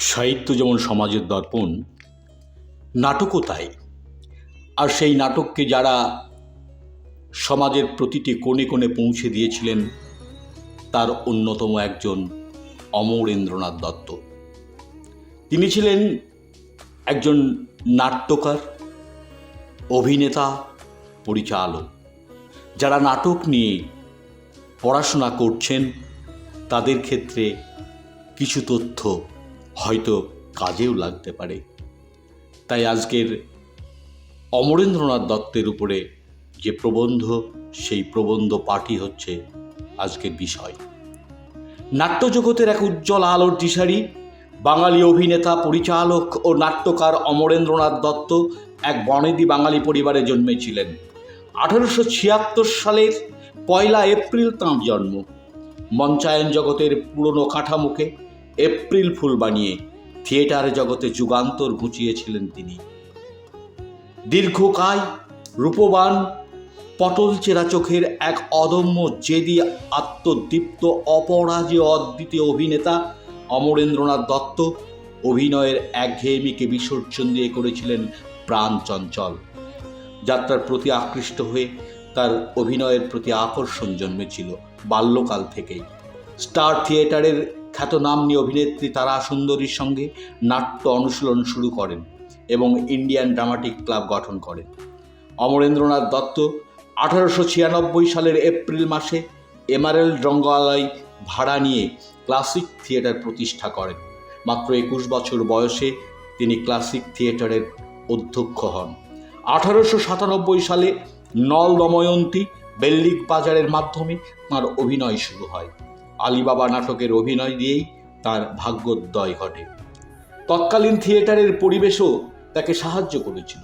সাহিত্য যেমন সমাজের দর্পণ, নাটকও তাই। আর সেই নাটককে যারা সমাজের প্রতিটি কোণে কোণে পৌঁছে দিয়েছিলেন, তার অন্যতম একজন অমরেন্দ্রনাথ দত্ত। তিনি ছিলেন একজন নাট্যকার, অভিনেতা, পরিচালক। যারা নাটক নিয়ে পড়াশোনা করছেন, তাদের ক্ষেত্রে কিছু তথ্য হয়তো কাজেও লাগতে পারে। তাই আজকের অমরেন্দ্রনাথ দত্তের উপরে যে প্রবন্ধ, সেই প্রবন্ধ পাঠই হচ্ছে আজকের বিষয়। নাট্যজগতের এক উজ্জ্বল আলোর দিশারি, বাঙালি অভিনেতা, পরিচালক ও নাট্যকার অমরেন্দ্রনাথ দত্ত এক বনেদি বাঙালি পরিবারে জন্মেছিলেন। আঠারোশো ছিয়াত্তর সালের পয়লা এপ্রিল তাঁর জন্ম। মঞ্চায়ন জগতের পুরনো কাঠামোকে এপ্রিল ফুল বানিয়ে থিয়েটার জগতে যুগান্তর ঘুচিয়েছিলেন তিনি। দীর্ঘকায় রূপবান, পটল চেরা চোখের এক অদম্য জেদি, আত্মদীপ্ত অপরাজেয় অদ্বিতীয় অভিনেতা অমরেন্দ্রনাথ দত্ত অভিনয়ের একঘেয়েমিকে বিসর্জন দিয়ে করেছিলেন প্রাণ চঞ্চল। যাত্রার প্রতি আকৃষ্ট হয়ে তার অভিনয়ের প্রতি আকর্ষণ জন্মেছিল বাল্যকাল থেকেই। স্টার থিয়েটারের খ্যাতনামনী অভিনেত্রী তারা সুন্দরীর সঙ্গে নাট্য অনুশীলন শুরু করেন এবং ইন্ডিয়ান ড্রামাটিক ক্লাব গঠন করেন। অমরেন্দ্রনাথ দত্ত আঠারোশো ছিয়ানব্বই সালের এপ্রিল মাসে এমারেল রঙ্গালয় ভাড়া নিয়ে ক্লাসিক থিয়েটার প্রতিষ্ঠা করেন। মাত্র একুশ বছর বয়সে তিনি ক্লাসিক থিয়েটারের অধ্যক্ষ হন। আঠারোশো সাতানব্বই সালে নল দময়ন্তী বেল্লিক বাজারের মাধ্যমে তাঁর অভিনয় শুরু হয়। আলিবাবা নাটকের অভিনয় দিয়েই তার ভাগ্যোদয় ঘটে। তৎকালীন থিয়েটারের পরিবেশও তাকে সাহায্য করেছিল।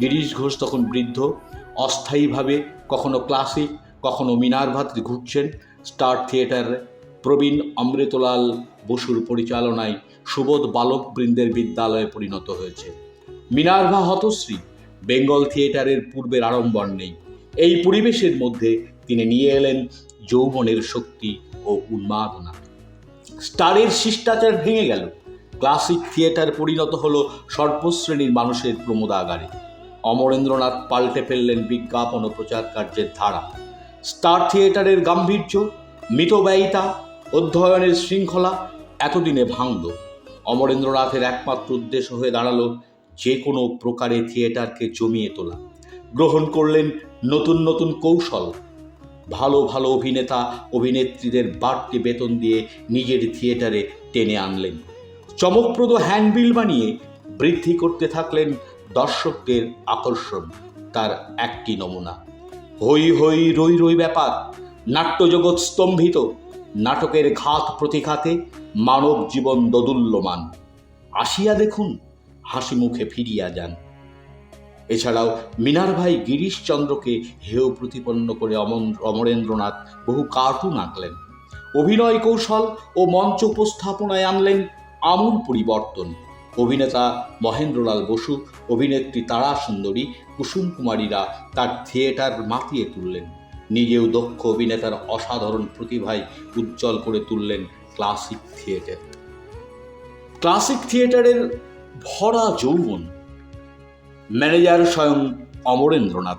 গিরিশ ঘোষ তখন বৃদ্ধ, অস্থায়ীভাবে কখনো ক্লাসিক, কখনো মিনার মিনারভাত ঘুরছেন। স্টার থিয়েটার প্রবীণ অমৃতলাল বসুর পরিচালনায় সুবোধ বালক বৃন্দের বিদ্যালয়ে পরিণত হয়েছে। মিনার্ভা হতশ্রী, বেঙ্গল থিয়েটারের পূর্বের আড়ম্বর নেই। এই পরিবেশের মধ্যে তিনি নিয়ে এলেন যৌবনের শক্তি ও উন্মাদনা। স্টারের শিষ্টাচার ভেঙে গেল। ক্লাসিক থিয়েটার পরিণত হলো সর্বশ্রেণীর মানুষের প্রমোদাগারে। অমরেন্দ্রনাথ পাল্টে ফেললেন বিজ্ঞাপন ও প্রচার কার্যের ধারা। স্টার থিয়েটারের গাম্ভীর্য, মিতব্যয়িতা, অধ্যয়নের শৃঙ্খলা এতদিনে ভাঙল। অমরেন্দ্রনাথের একমাত্র উদ্দেশ্য হয়ে দাঁড়াল যে কোনো প্রকারে থিয়েটারকে জমিয়ে তোলা। গ্রহণ করলেন নতুন নতুন কৌশল। ভালো ভালো অভিনেতা, অভিনেত্রীদের বাড়তি বেতন দিয়ে নিজের থিয়েটারে টেনে আনলেন। চমকপ্রদ হ্যান্ডবিল বানিয়ে বৃদ্ধি করতে থাকলেন দর্শকদের আকর্ষণ, তার একটি নমুনা। হই হই রই রই ব্যাপার, নাট্যজগৎ স্তম্ভিত, নাটকের ঘাত প্রতিঘাতে মানব জীবন দোদুল্যমান। আসিয়া দেখুন হাসি মুখে ফিরিয়া যান। এছাড়াও মিনার ভাই গিরিশচন্দ্রকে হেয় প্রতিপন্ন করে অমরেন্দ্রনাথ বহু কার্টুন আঁকলেন। অভিনয় কৌশল ও মঞ্চ উপস্থাপনায় আনলেন আমূল পরিবর্তন। অভিনেতা মহেন্দ্রলাল বসু, অভিনেত্রী তারা সুন্দরী, কুসুম কুমারীরা তার থিয়েটার মাতিয়ে তুললেন। নিজেও দক্ষ অভিনেতার অসাধারণ প্রতিভায় উজ্জ্বল করে তুললেন ক্লাসিক থিয়েটার। ক্লাসিক থিয়েটারের ভরা যৌবন ম্যানেজার স্বয়ং অমরেন্দ্রনাথ।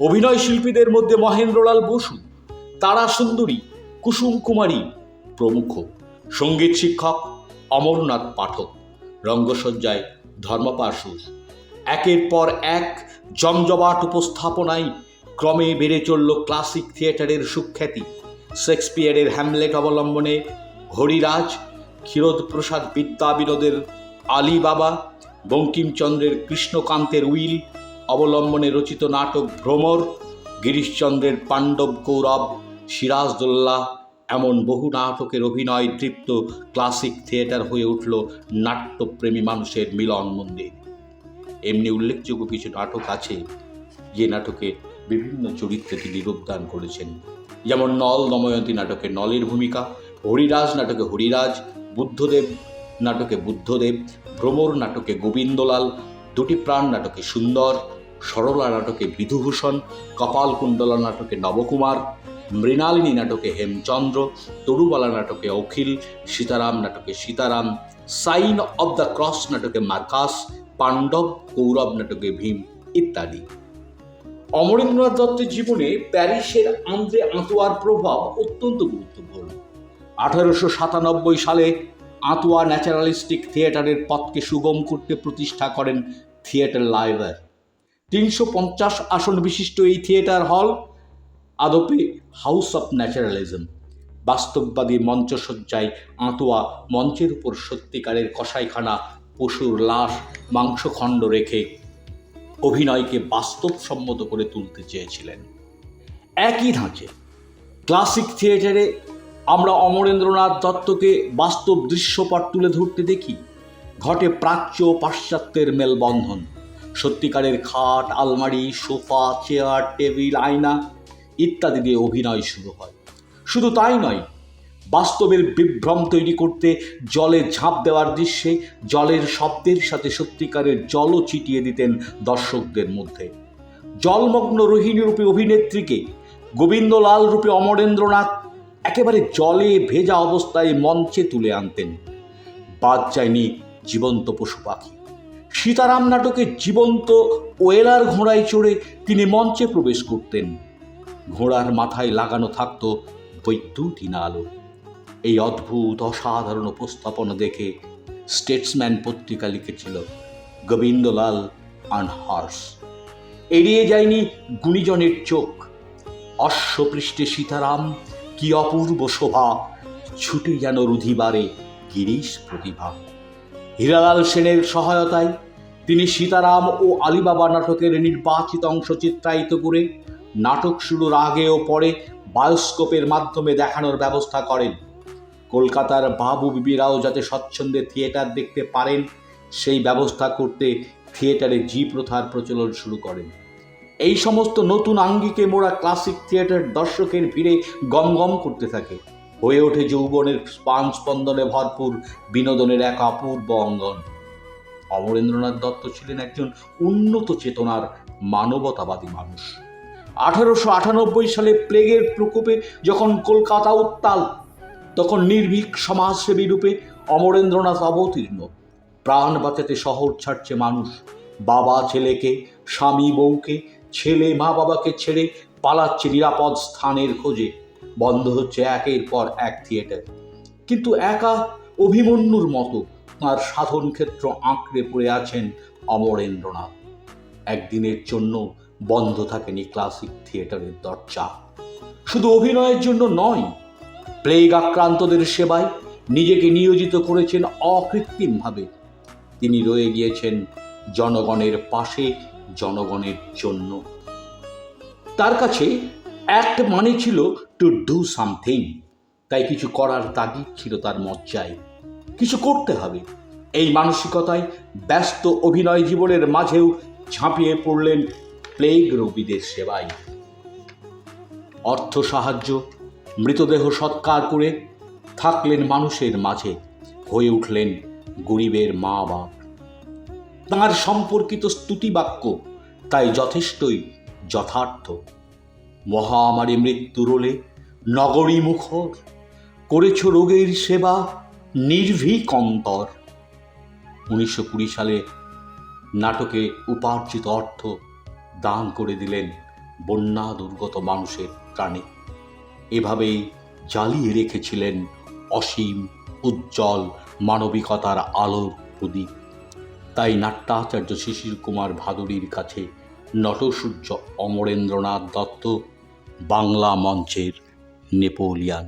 অভিনয় শিল্পীদের মধ্যে মহেন্দ্রলাল বসু, তারা সুন্দরী, কুসুম কুমারী প্রমুখ। সংগীত শিক্ষক, অমরনাথ পাঠক। রঙ্গসজ্জায় ধর্মপাশু একের পর এক জমজমাট উপস্থাপনায় ক্রমে বেড়ে চলল ক্লাসিক থিয়েটারের সুখ্যাতি। শেক্সপিয়ারের হ্যামলেট অবলম্বনে হরিরাজ ক্ষীরোদপ্রসাদ বিদ্যা বিনোদের আলিবাবা বঙ্কিমচন্দ্রের কৃষ্ণকান্তের উইল, অবলম্বনে রচিত নাটক ভ্রমর, গিরিশচন্দ্রের পাণ্ডব কৌরব, সিরাজদোল্লা, এমন বহু নাটকের অভিনয় তৃপ্ত ক্লাসিক থিয়েটার হয়ে উঠল নাট্যপ্রেমী মানুষের মিলন মন্দির। এমনি উল্লেখযোগ্য কিছু নাটক আছে, যে নাটকে বিভিন্ন চরিত্রে তিনি রূপদান করেছেন। যেমন নল দময়ন্তী নাটকে নলের ভূমিকা, হরিরাজ নাটকে হরিরাজ, বুদ্ধদেব নাটকে বুদ্ধদেব, ভ্রমর নাটকে গোবিন্দলাল, দুটি প্রাণ নাটকে সুন্দর, সরলা নাটকে বিধুভূষণ, কপালকুণ্ডলা নাটকে নবকুমার, মৃণালিনী নাটকে হেমচন্দ্র, তরুবালা নাটকে অখিল, সীতারাম নাটকে Sitaram, sign of the cross নাটকে মার্কাস, পাণ্ডব কৌরব নাটকে ভীম ইত্যাদি। অমরেন্দ্রনাথ দত্তের জীবনে প্যারিসের আন্দ্রে আঁতোয়ার প্রভাব অত্যন্ত গুরুত্বপূর্ণ। আঠারোশো সাতানব্বই সালে আঁতোয়া ন্যাচারালিস্টিক থিয়েটারের পথকে সুগম করতে প্রতিষ্ঠা করেন থিয়েটার লাইভার। তিনশো পঞ্চাশ আসন বিশিষ্ট এই থিয়েটার হল আদপে হাউস অফ ন্যাচারালিজম। বাস্তববাদী মঞ্চসজ্জায় আঁতোয়া মঞ্চের উপর সত্যিকারের কষাইখানা, পশুর লাশ, মাংসখণ্ড রেখে অভিনয়কে বাস্তবসম্মত করে তুলতে চেয়েছিলেন। একই ধাঁচে ক্লাসিক থিয়েটারে আমরা অমরেন্দ্রনাথ দত্তকে বাস্তব দৃশ্যপট তুলে ধরতে দেখি। ঘটে প্রাচ্য ও পাশ্চাত্যের মেলবন্ধন। সত্যিকারের খাট, আলমারি, সোফা, চেয়ার, টেবিল, আয়না ইত্যাদি দিয়ে অভিনয় শুরু হয়। শুধু তাই নয়, বাস্তবের বিভ্রম তৈরি করতে জলে ঝাঁপ দেওয়ার দৃশ্যে জলের শব্দের সাথে সত্যিকারের জলও চিটিয়ে দিতেন দর্শকদের মধ্যে। জলমগ্ন রোহিণী রূপে অভিনেত্রীকে গোবিন্দলাল রূপে অমরেন্দ্রনাথ একেবারে জলে ভেজা অবস্থায় মঞ্চে তুলে আনতেন। বাদ যায়নি জীবন্ত পশু পাখি। সীতারাম নাটকে জীবন্ত ওয়েলার ঘোড়ায় চড়ে তিনি মঞ্চে প্রবেশ করতেন। ঘোড়ার মাথায় লাগানো থাকতো বৈদ্যুতিন আলো। এই অদ্ভুত, অসাধারণ উপস্থাপনা দেখে স্টেটসম্যান পত্রিকা লিখেছিল গোবিন্দলাল আনহার্স। এড়িয়ে যায়নি গুণীজনের চোখ। অশ্বপৃষ্ঠে সীতারাম কি অপূর্ব শোভা! ছুটে যেন রুধিবারে গিরিশ প্রতিভা। হীরালাল সেনের সহায়তায় তিনি সীতারাম ও আলিবাবা নাটকের নির্বাচিত অংশ চিত্রায়িত করে নাটক শুরুর আগে ও পরে বায়োস্কোপের মাধ্যমে দেখানোর ব্যবস্থা করেন। কলকাতার বাবু বিবিরাও যাতে স্বচ্ছন্দে থিয়েটার দেখতে পারেন, সেই ব্যবস্থা করতে থিয়েটারে জি প্রথার প্রচলন শুরু করেন। এই সমস্ত নতুন আঙ্গিকে মোড়া ক্লাসিক থিয়েটার দর্শকের ভিড়ে গমগম করতে থাকে। হয়ে ওঠে যৌবনের স্পান স্পন্দনে ভরপুর বিনোদনের এক অপূর্ব অঙ্গন। অমরেন্দ্রনাথ দত্ত ছিলেন একজন উন্নত চেতনার মানবতাবাদী মানুষ। আঠারোশো আটানব্বই সালে প্লেগের প্রকোপে যখন কলকাতা উত্তাল, তখন নির্ভীক সমাজসেবী রূপে অমরেন্দ্রনাথ অবতীর্ণ। প্রাণ বাঁচাতে শহর ছাড়ছে মানুষ। বাবা, ছেলেকে, স্বামী, বউকে ছেলে মা বাবাকে ছেড়ে পালাচ্ছে নিরাপদ স্থানের খোঁজে। বন্ধ হচ্ছে একের পর এক থিয়েটার। কিন্তু একা অভিমন্যুর মতো তার সাধন ক্ষেত্র আঁকড়ে পড়ে আছেন অমরেন্দ্রনাথ। একদিনের জন্য বন্ধ থাকেনি ক্লাসিক থিয়েটারের দরজা। শুধু অভিনয়ের জন্য নয়, প্লেগ আক্রান্তদের সেবায় নিজেকে নিয়োজিত করেছেন অকৃত্রিমভাবে। তিনি রয়ে গিয়েছেন জনগণের পাশে জনগণের জন্য। তার কাছে অ্যাক্ট মানে ছিল টু ডু সামথিং তাই কিছু করার তাগিদ ছিল তার মজ্জায়। কিছু করতে হবে। এই মানসিকতায় ব্যস্ত অভিনয় জীবনের মাঝেও ঝাঁপিয়ে পড়লেন প্লেগ রোগীদের সেবায়। অর্থ সাহায্য, মৃতদেহ সৎকার করে থাকলেন মানুষের মাঝে। হয়ে উঠলেন গরিবের মা বাপ তাঁর সম্পর্কিত স্তুতিবাক্য, তাই যথেষ্টই যথার্থ। মহামারী মৃত্যু রোলে নগরী মুখর, করেছ রোগের সেবা নির্ভীক অন্তর উনিশশো কুড়ি সালে নাটকে উপার্জিত অর্থ দান করে দিলেন বন্যা দুর্গত মানুষের প্রাণে। এভাবেই জ্বালিয়ে রেখেছিলেন অসীম, উজ্জ্বল মানবিকতার আলোর প্রদীপ। তাই নাট্যাচার্য শিশির কুমার ভাদুরীর কাছে নটসূর্য অমরেন্দ্রনাথ দত্ত বাংলা মঞ্চের নেপোলিয়ান।